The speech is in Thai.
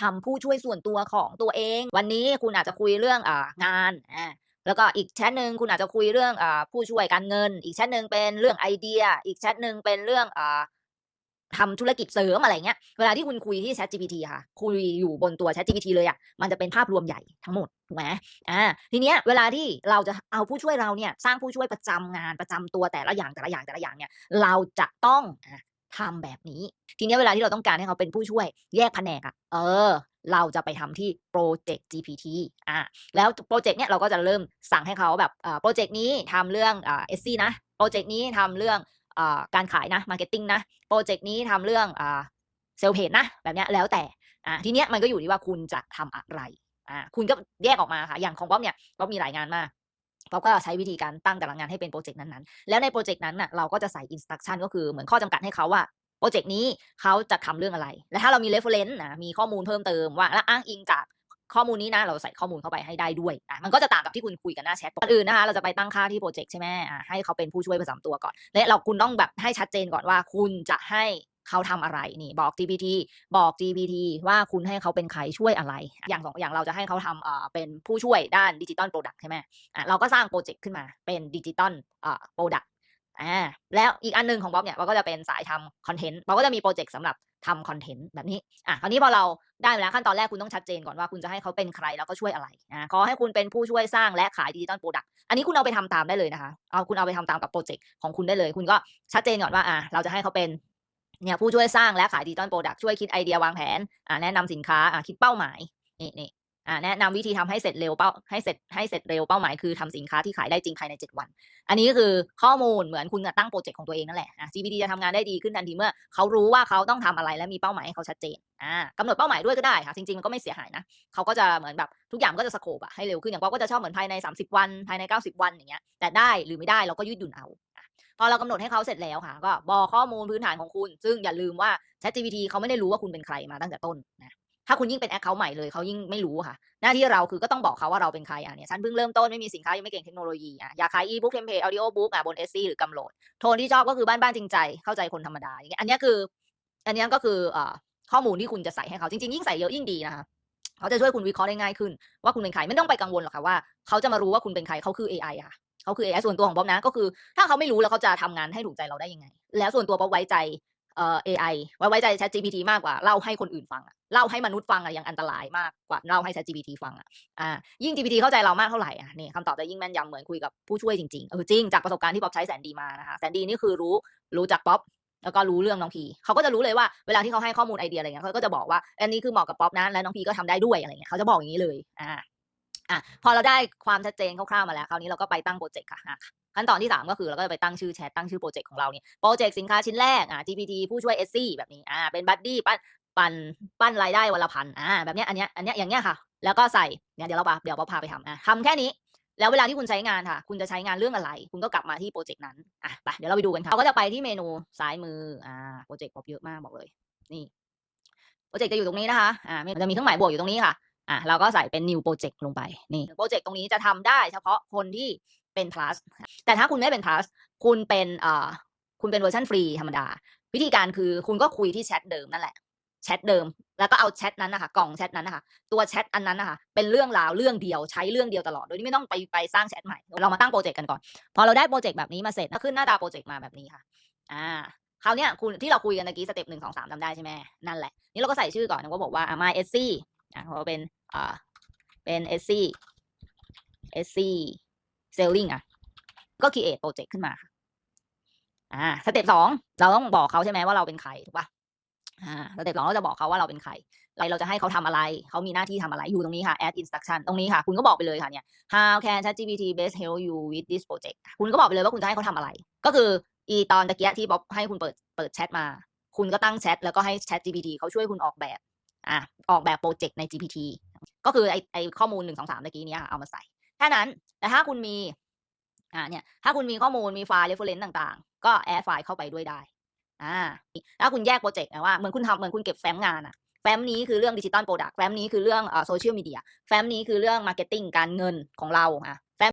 ทำผู้ช่วยส่วนตัวของตัวเอง วันนี้คุณอาจจะคุยเรื่องอ่างานอ่าแล้วก็อีกแชทหนึ่งคุณอาจจะคุยเรื่องอผู้ช่วยการเงิน อีกแชทหนึ่งเป็นเรื่องไอเดีย อีกแชทหนึ่งเป็นเรื่องอ่าทำธุรกิจเสริมอะไรเงี้ย เวลาที่คุณคุยที่ Chat GPT ค่ะ คุยอยู่บนตัว Chat GPT เลยอะ มันจะเป็นภาพรวมใหญ่ทั้งหมด ถูกไหมอ่า ทีเนี้ยเวลาที่เราจะเอาผู้ช่วยเราเนี่ย สร้างผู้ช่วยประจำงานประจำตัวแต่ละอย่างแต่ละอย่างแต่ละอย่างเนี่ย เราจะต้อง ทำแบบนี้ ทีนี้เวลาที่เราต้องการให้เขาเป็นผู้ช่วยแยกแผนกอะเออ เราจะไปทำที่โปรเจกต์ GPT อ่าแล้วโปรเจกต์เนี้ยเราก็จะเริ่มสั่งให้เขาแบบโปรเจกต์นี้ทำเรื่องอ่า SC นะโปรเจกต์นี้ทำเรื่องอการขายนะมาร์เก็ตติ้งนะโปรเจกต์นี้ทำเรื่องเซลเพจนะแบบเนี้ยแล้วแต่อ่าทีเนี้ยมันก็อยู่ที่ว่าคุณจะทำอะไรอ่าคุณก็แยกออกมาค่ะอย่างของป๊อปเนี่ยป๊อปมีหลายงานมาก ป๊อปก็ใช้วิธีการตั้งแต่ละงานให้เป็นโปรเจกต์นั้นๆ แล้วในโปรเจกต์นั้นน่ะเราก็จะใส่ instruction ก็คือเหมือนข้อจำกัดให้เขาว่าโปรเจกต์นี้เขาจะทำเรื่องอะไร และถ้าเรามี reference นะมีข้อมูลเพิ่มเติมว่าและอ้างอิงจากข้อมูลนี้นะเราใส่ข้อมูลเข้าไปให้ได้ด้วยอะมันก็จะต่างกับที่คุณคุยกันหน้าแชทก่อนอื่นนะคะเราจะไปตั้งค่าที่โปรเจกต์ใช่ไหมอะให้เขาเป็นผู้ช่วยประจำตัวก่อน และเราคุณต้องแบบให้ชัดเจนก่อนว่าคุณจะให้ เขาทำอะไรนี่บอก GPT บอก GPT ว่าคุณให้เขาเป็นใครช่วยอะไร อย่างสองอย่างเราจะให้เขาทำเอ่อเป็นผู้ช่วยด้านดิจิตอลโปรดักต์ใช่ไหมอะเราก็สร้างโปรเจกต์ขึ้นมาเป็นดิจิตอลเอ่อโปรดักต์อ่าแล้วอีกอันหนึงของบ๊อบเนี่ยเราก็จะเป็นสายทำคอนเทนต์เราก็จะมีโปรเจกต์สำหรับทำคอนเทนต์แบบนี้อะคราวนี้พอเราได้มาแล้วขั้นตอนแรกคุณต้องชัดเจนก่อนว่าคุณจะให้เขาเป็นใครแล้วก็ช่วยอะไรอ่าขอให้คุณเป็นผู้ช่วยสร้างและขายดิจิตอลโปรดักต์อันนี้คุณเอาไปทำตามได้เลยนะคะเอาคุณเอาไปทำตามกับโปรเจกต์ของคุณได้เลย คุณก็ชัดเจนก่อนว่าอ่าเราจะให้เขาเป็น เนี่ยผู้ช่วยสร้างและขายดิจิตอลโปรดักต์ช่วยคิดไอเดียวางแผนอ่าแนะนำสินค้าอ่าคิดเป้าหมายนี่นี่อ่าแนะนำวิธีทำให้เสร็จเร็วเป้าให้เสร็จให้เสร็จเร็วเป้าหมายคือทำสินค้าที่ขายได้จริงภายใน 7 วัน อันนี้ก็คือข้อมูลเหมือนคุณตั้งโปรเจกต์ของตัวเองนั่นแหละอะ GPT จะทำงานได้ดีขึ้นทันทีเมื่อเขารู้ว่าเขาต้องทำอะไรและมีเป้าหมายให้เขาชัดเจนอ่ากำหนดเป้าหมายด้วยก็ได้ค่ะจริงๆมันก็ไม่เสียหายนะเขาก็จะเหมือนแบบทุกอย่างก็จะสโคปอะให้เร็วขึ้นอย่างว่าก็จะชอบเหมือนภายใน 30 วันภายใน 90 วันอย่างเงี้ยแต่ได้หรือไม่ได้เราก็ยืดหยุ่นเอา พอเรากำหนดให้เขาเสร็จแล้วค่ะ ก็บอกข้อมูลพื้นฐานของคุณ ซึ่งอย่าลืมว่า ChatGPT เขาไม่ได้รู้ว่าคุณเป็นใครมาตั้งแต่ต้นนะถ้าคุณยิ่งเป็นแอคเคาท์ใหม่เลยเขายิ่งไม่รู้ค่ะ หน้าที่เราคือก็ต้องบอกเขาว่าเราเป็นใครอะเนี่ยฉันเพิ่งเริ่มต้นไม่มีสินค้ายังไม่เก่งเทคโนโลยีอะอยากขายอีบุ๊กเทมเพลตออดิโอบุ๊กอะบนเอสซีหรือกำโหลดโทนที่ชอบก็คือบ้านบ้านจริงใจเข้าใจคนธรรมดาอย่างเงี้ยอันนี้คือ อันนี้ก็คืออ่อข้อมูลที่คุณจะใส่ให้เขาจริงๆ ยิ่งใส่เยอะยิ่งดีนะคะเขาจะช่วยคุณวิเคราะห์ได้ง่ายขึ้น ว่าคุณเป็นใครไม่ต้องไปกังวลหรอกค่ะว่าเขาจะมารู้ว่าคุณเป็นใครเขาคือ AI อะค่ะ เขาคือ AI ส่วนตัวของบ๊อบนะ ก็คือ ถ้าเขาไม่รู้แล้วเขาจะทำงานให้ถูกใจเราได้ยังไง แล้วส่วนตัวบ๊อบไว้ใจเอ่อ AI ไว้ไว้ใจ Chat GPT มากกว่าเล่าให้คนอื่นฟังอะเล่าให้มนุษย์ฟังอะยังอันตรายมากกว่าเล่าให้ Chat GPT ฟังอะอ่ายิ่ง GPT เข้าใจเรามากเท่าไหร่อะนี่คำตอบจะยิ่งแม่นยำเหมือนคุยกับผู้ช่วยจริงๆเออจริงจากประสบการณ์ที่บ๊อบใช้แสนดีมานะคะแสนดีนี่คือรู้รู้จักป๊อปแล้วก็รู้เรื่องน้องพีเขาก็จะรู้เลยว่าเวลาที่เขาให้ข้อมูลไอเดียอะไรเงี้ยเขาก็จะบอกว่า อันนี้คือเหมาะกับป๊อปนะและน้องพีก็ทำได้ด้วยอะไรเงี้ยเขาจะบอกอย่างนี้เลยอ่า อะพอเราได้ความชัดเจนคร่าวๆมาแล้วคราวนี้เราก็ไปตั้งโปรเจกต์ค่ะขั้นตอนที่สามก็คือเราก็จะไปตั้งชื่อแชทตั้งชื่อโปรเจกต์ของเราเนี่ยโปรเจกต์สินค้าชิ้นแรกอะ GPT ผู้ช่วย SC แบบนี้อ่าเป็นบัดดี้ปั้นปั้นปั้นรายได้วันละพันอ่าแบบเนี้ยอันเนี้ยอันเนี้ยอย่างเงี้ยค่ะ แล้วก็ใส่เนี่ยเดี๋ยวเราเดี๋ยวเราพาไปทำอะทำแค่นี้แล้วเวลาที่คุณใช้งานค่ะ คุณจะใช้งานเรื่องอะไร คุณก็กลับมาที่โปรเจกต์นั้น อะ ไป เดี๋ยวเราไปดูกันค่ะเราก็จะไปที่เมนูซ้ายมือ อ่า โปรเจกต์ผมเยอะมากบอกเลย นี่ โปรเจกต์จะอยู่ตรงนี้นะคะ อ่ามันจะมีเครื่องหมายบวกอยู่ตรงนี้ค่ะ อะเราก็ใส่เป็น new project ลงไปนี่โปรเจกต์ตรงนี้จะทำได้เฉพาะคนที่เป็น plus แต่ถ้าคุณไม่เป็น plus คุณเป็นอ่าคุณเป็นเวอร์ชันฟรีธรรมดา วิธีการคือคุณก็คุยที่แชทเดิมนั่นแหละแชทเดิม แล้วก็เอาแชทนั้นนะคะกล่องแชทนั้นนะคะตัวแชทอันนั้นนะคะเป็นเรื่องราวเรื่องเดียวใช้เรื่องเดียวตลอดโดยที่ไม่ต้องไปไปสร้างแชทใหม่เรามาตั้งโปรเจกต์กันก่อน พอเราได้โปรเจกต์แบบนี้มาเสร็จก็ขึ้นหน้าตาโปรเจกต์มาแบบนี้ค่ะ อ่าคราวเนี้ยคุณที่เราคุยกันตะกี้สเต็ปหนึ่งสองสามจำได้ใช่ไหมนั่นแหละนี่เราก็ใส่ชื่อก่อนนะก็บอกว่าอ่า my sc อ่าเราเป็นอ่าเป็น sc sc selling อะ ก็ create โปรเจกต์ขึ้นมาอ่าสเต็ปสองเราต้องบอกเขาใช่ไหมว่าเราเป็นใครถูกปะอ่าสเต็ปสองเราจะบอกเขาว่าเราเป็นใครอะไรเราจะให้เขาทำอะไร เขามีหน้าที่ทำอะไรอยู่ตรงนี้ค่ะ add instruction ตรงนี้ค่ะ คุณก็บอกไปเลยค่ะเนี่ย how can ChatGPT best help you with this project คุณก็บอกไปเลยว่าคุณจะให้เขาทำอะไร ก็คืออีตอนตะเกียที่บ๊อบให้คุณเปิดเปิดแชทมา คุณก็ตั้งแชทแล้วก็ให้ ChatGPT เขาช่วยคุณออกแบบ อะออกแบบโปรเจกต์ใน GPT ก็คือไอไอข้อมูลหนึ่งสองสามตะกี้เนี้ยค่ะเอามาใส่แค่นั้น แต่ถ้าคุณมีอ่าเนี่ยถ้าคุณมีข้อมูลมีไฟล์ reference ต่างๆ ก็แอดไฟล์เข้าไปด้วยได้อ่าถ้าคุณแยกโปรเจกต์นะว่าเหมือนคุณทำเหมือนคุณเก็บแฟ้มงานอะแฟ้มนี้คือเรื่องดิจิตอลโปรดักต์แฟ้มนี้คือเรื่องอ่าโซเชียลมีเดียแฟ้มนี้คือเรื่องมาร์เก็ตติ้งการเงินของเราอะ